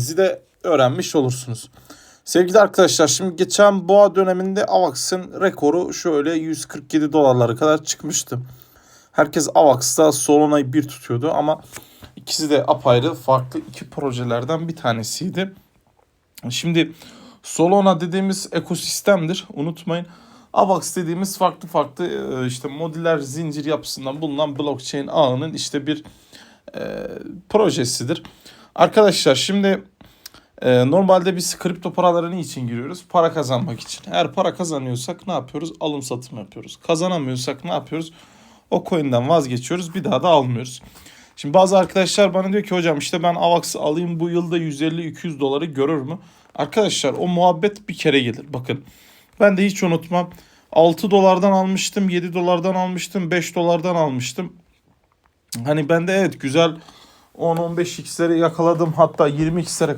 Sizi de öğrenmiş olursunuz. Sevgili arkadaşlar şimdi geçen boğa döneminde AVAX'ın rekoru şöyle 147 dolarlara kadar çıkmıştı. Herkes AVAX'ta Solana'yı bir tutuyordu ama ikisi de apayrı farklı iki projelerden bir tanesiydi. Şimdi Solana dediğimiz ekosistemdir unutmayın. AVAX dediğimiz farklı farklı e, işte modüler zincir yapısından bulunan blockchain ağının işte bir e, projesidir. Arkadaşlar şimdi e, normalde biz kripto paralara niçin giriyoruz? Para kazanmak için. Eğer para kazanıyorsak ne yapıyoruz? Alım satım yapıyoruz. Kazanamıyorsak ne yapıyoruz? O coin'den vazgeçiyoruz. Bir daha da almıyoruz. Şimdi bazı arkadaşlar bana diyor ki hocam işte ben AVAX'ı alayım bu yılda 150-200 doları görür mü? Arkadaşlar o muhabbet bir kere gelir. Bakın ben de hiç unutmam. 6 dolardan almıştım, 7 dolardan almıştım, 5 dolardan almıştım. Hani ben de evet güzel 10-15 x'leri yakaladım hatta 20 x'lere